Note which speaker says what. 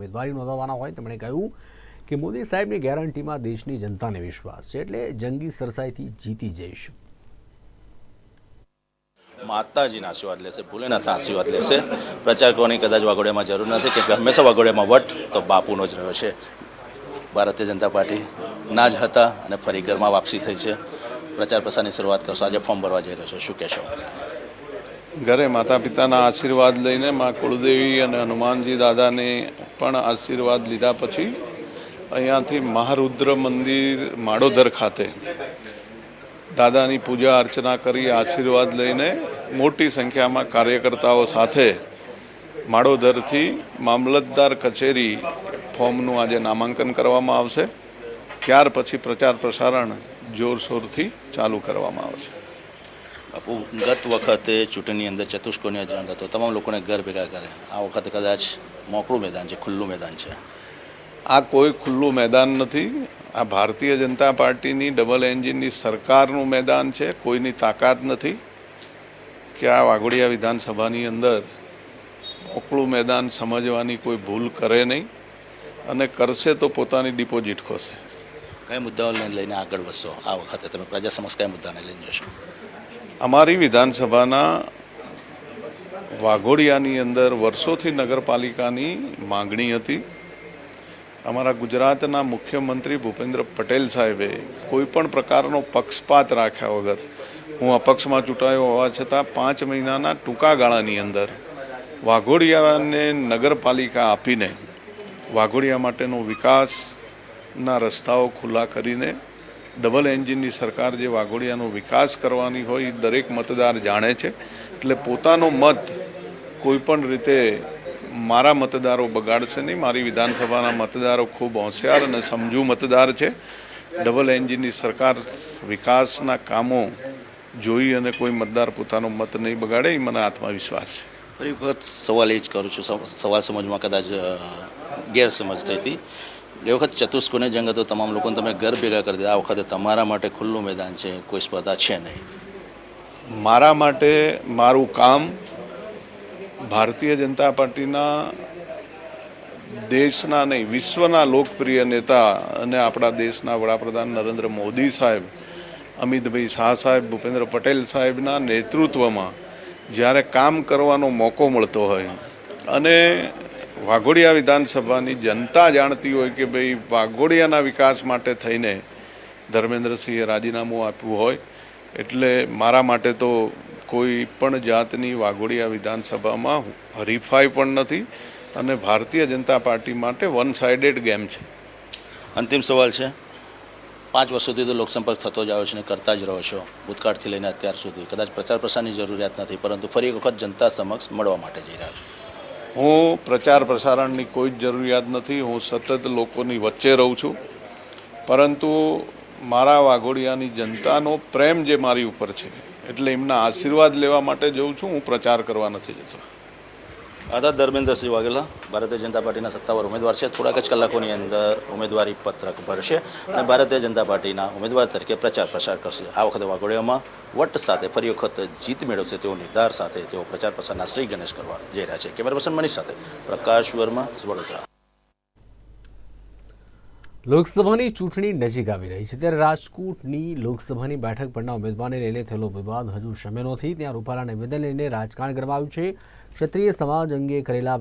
Speaker 1: ઉમેદવારી નોંધાવવાના હોય તેમણે કહ્યું કે મોદી સાહેબની ગેરંટીમાં દેશની જનતાને વિશ્વાસ છે એટલે જંગી સરસાઈથી જીતી જઈશ.
Speaker 2: માતાજીના આશીર્વાદ લેશે ભોલેનાથના આશીર્વાદ લેશે. પ્રચાર કરવાની કદાચ વાઘોડિયામાં જરૂર નથી કે હંમેશા વાઘોડિયામાં વટ તો બાપુનો જ રહ્યો છે. ભારતીય જનતા પાર્ટી ના જ હતા અને ફરી ઘરમાં વાપસી થઈ છે. પ્રચાર પ્રસારની શરૂઆત કરશો. આજે ફોર્મ ભરવા જઈ રહ્યો છો. શું કહેશો?
Speaker 3: ઘરે માતા પિતાના આશીર્વાદ લઈને મા કુળદેવી અને હનુમાનજી દાદાને પણ આશીર્વાદ લીધા પછી અહીંયાથી મહારુદ્ર મંદિર માડોદર ખાતે દાદાની પૂજા અર્ચના કરી, આશીર્વાદ લઈને મોટી સંખ્યામાં કાર્યકર્તાઓ સાથે માડોદરથી મામલતદાર કચેરી ફોર્મનું આજે નામાંકન કરવામાં આવશે. ત્યાર પછી પ્રચાર પ્રસારણ જોરશોરથી ચાલુ કરવામાં આવશે.
Speaker 2: ગત વખતે ચૂંટણી અંદર ચતુષ્કોણીય જંગ હતો. તમામ લોકોને ઘર ભેગા કરે. આ વખતે કદાચ મોકળું મેદાન છે ખુલ્લું મેદાન છે.
Speaker 3: આ કોઈ ખુલ્લું મેદાન નથી. આ ભારતીય જનતા પાર્ટીની ડબલ એન્જિનની સરકારનું મેદાન છે. કોઈની તાકાત નથી કે આ વાઘોડિયા વિધાનસભાની અંદર મોકળું મેદાન સમજવાની કોઈ ભૂલ કરે નહીં અને કરશે તો પોતાની ડિપોઝિટ ખોશે
Speaker 2: કયા મુદ્દાઓને લઈને આગળ વધશો આ વખતે? તમે પ્રજા સમક્ષ કયા મુદ્દાને લઈને જશો?
Speaker 3: અમારી વિધાનસભાના વાઘોડિયાની અંદર વર્ષોથી નગરપાલિકાની માંગણી હતી. અમારા ગુજરાતના મુખ્યમંત્રી ભૂપેન્દ્ર પટેલ સાહેબે કોઈપણ પ્રકારનો પક્ષપાત રાખ્યા વગર, હું અપક્ષમાં ચૂંટાયો હોવા છતાં પાંચ મહિનાના ટૂંકા ગાળાની અંદર વાઘોડિયાને નગરપાલિકા આપીને, વાઘોડિયા માટેનો વિકાસના રસ્તાઓ ખુલ્લા કરીને ડબલ એન્જિનની સરકાર જે વાઘોડિયાનો વિકાસ કરવાની હોય એ દરેક મતદાર જાણે છે. એટલે પોતાનો મત કોઈપણ રીતે મારા મતદારો બગાડશે નહીં. મારી વિધાનસભાના મતદારો ખૂબ હોશિયાર અને સમજુ મતદાર છે. ડબલ એન્જિનની સરકાર વિકાસના કામો જોઈ અને કોઈ મતદાર પોતાનો મત નહીં બગાડે એ મને આત્મવિશ્વાસ છે.
Speaker 2: ફરી વખત સવાલ એ જ કરું છું. સવાલ સમજમાં કદાચ ગેરસમજ થઈ હતી એ વખત ચતુષ્કોને જંગ હતો, તમામ લોકોને તમે ઘર ભેગા કરી દીધા. આ વખતે તમારા માટે ખુલ્લું મેદાન છે, કોઈ સ્પર્ધા છે નહીં.
Speaker 3: મારા માટે મારું કામ ભારતીય જનતા પાર્ટીના દેશના નહીં, વિશ્વના લોકપ્રિય નેતા અને આપણા દેશના વડાપ્રધાન નરેન્દ્ર મોદી સાહેબ, અમિતભાઈ શાહ સાહેબ, ભૂપેન્દ્ર પટેલ સાહેબના નેતૃત્વમાં જ્યારે કામ કરવાનો મોકો મળતો હોય અને વાઘોડિયા વિધાનસભાની જનતા જાણતી હોય કે ભાઈ વાઘોડિયાના વિકાસ માટે થઈને ધર્મેન્દ્રસિંહે રાજીનામું આપ્યું હોય, એટલે મારા માટે તો કોઈ પણ જાતની વાઘોડિયા વિધાનસભામાં હરીફાઈ પણ નથી અને ભારતીય જનતા પાર્ટી માટે વન સાઇડેડ ગેમ છે.
Speaker 2: અંતિમ સવાલ છે. પાંચ વર્ષ સુધી તો લોકસંપર્ક થતો જ આવ્યો છે અને કરતા જ રહો છો. ભૂતકાળથી લઈને અત્યાર સુધી. કદાચ પ્રચાર પ્રસારની જરૂરિયાત નથી, પરંતુ ફરી એક વખત જનતા સમક્ષ મળવા માટે જઈ રહ્યા છો.
Speaker 3: હું પ્રચાર પ્રસારણની કોઈ જ જરૂરિયાત નથી, હું સતત લોકોની વચ્ચે રહું છું. પરંતુ મારા વાઘોડિયાની જનતાનો પ્રેમ જે મારી ઉપર છે, એટલે એમના આશીર્વાદ લેવા માટે જઉં છું હું પ્રચાર કરવા નથી જતો.
Speaker 2: આદા ધર્મેન્દ્રસિંહ વાઘેલા, ભારતીય જનતા પાર્ટીના સત્તાવાર ઉમેદવાર છે. થોડાક જ કલાકોની અંદર ઉમેદવારી પત્રક ભરશે અને ભારતીય જનતા પાર્ટીના ઉમેદવાર તરીકે પ્રચાર પ્રસાર કરશે. આ વખતે વાઘોડિયામાં વટ સાથે ફરી વખત જીત મેળવશે તેવો નિર્ધાર સાથે તેઓ પ્રચાર પ્રસારના શ્રી ગણેશ કરવા જઈ રહ્યા છે. કેમેરા પર્સન મનીષ સાથે પ્રકાશ વર્મા, વડોદરા.
Speaker 1: લોકસભાની ચૂંટણી નજીક આવી રહી છે. ત્યારે રાજકોટની લોકસભાની બેઠક પરના ઉમેદવારને લઈને થયેલો વિવાદ હજુ શમ્યો નથી. ત્યાં રૂપાલા નિવેદન લઈને રાજકારણ ગરમાયું છે. ક્ષત્રિય સમાજ અંગે કરેલા